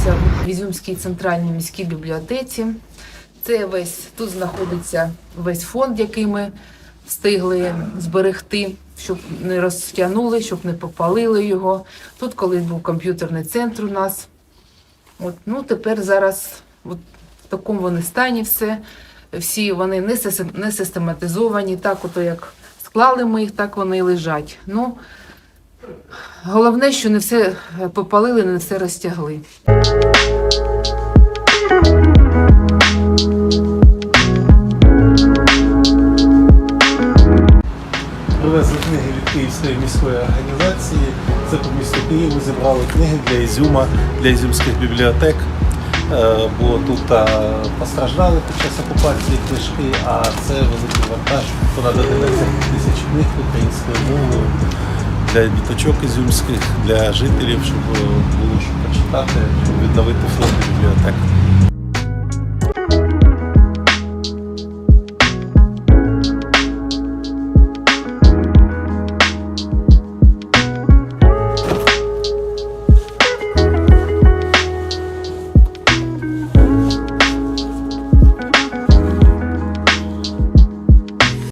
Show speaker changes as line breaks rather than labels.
знаходимося в Ізюмській центральній міській бібліотеці. Це весь тут знаходиться весь фонд, який ми встигли зберегти, щоб не розтягнули, щоб не попалили його. Тут колись був комп'ютерний центр у нас. От, ну, тепер зараз от, в такому вони стані все. Всі вони не, систематизовані, так ото як склали ми їх, так вони і лежать. Ну, головне, що не все е, попалили, не все розтягли.
Привезли книги від Київської міської організації. Це по місту Києву зібрали книги для Ізюма, для ізюмських бібліотек. Е, Бо тут е, постраждали під час окупації книжки, а це великий вантаж, понад 11 тисяч книг українською мовою для діточок ізюмських, для жителів, щоб е, було що почитати, щоб відновити фонд бібліотек.